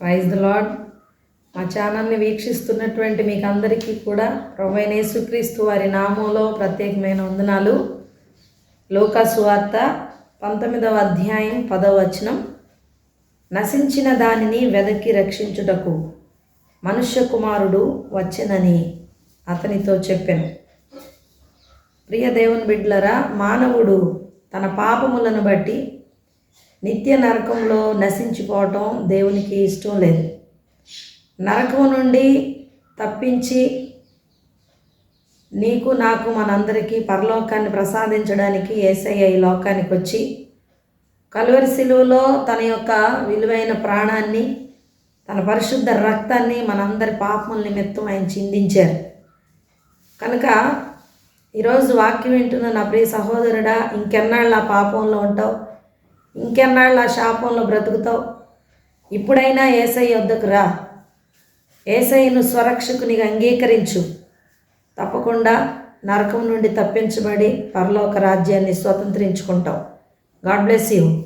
Praise the lord మా ఛానల్ని వీక్షిస్తున్నటువంటి మీకు అందరికీ కూడా ప్రభైన యేసుక్రీస్తు వారి నామంలో ప్రత్యేకమైన వందనాలు. లోకాసు వార్త పంతొమ్మిదవ అధ్యాయం పదవ వచనం. నశించిన దానిని వెదకి రక్షించుటకు మనుష్య కుమారుడు వచ్చెనని అతనితో చెప్పాను. ప్రియ దేవుని బిడ్లరా మానవుడు తన పాపములను బట్టి నిత్య నరకంలో నశించిపోవటం దేవునికి ఇష్టం లేదు. నరకం నుండి తప్పించి నీకు నాకు మనందరికీ పరలోకాన్ని ప్రసాదించడానికి ఏసయ్య ఈ లోకానికి వచ్చి కలువరి శిలువలో తన యొక్క విలువైన ప్రాణాన్ని తన పరిశుద్ధ రక్తాన్ని మనందరి పాపముల నిమిత్తం ఆయన చిందించారు. కనుక ఈరోజు వాక్యం వింటున్న నా ప్రియ సహోదరుడా ఇంకెన్నాళ్ళు ఆ పాపంలో ఉంటావు? ఇంకెన్నాళ్ళు ఆ శాపంలో బ్రతుకుతావు? ఇప్పుడైనా ఏసై వద్దకు రా. ఏసైను స్వరక్షకునిగా అంగీకరించు. తప్పకుండా నరకం నుండి తప్పించబడి పరలోక రాజ్యాన్ని స్వతంత్రించుకుంటావు. God bless you.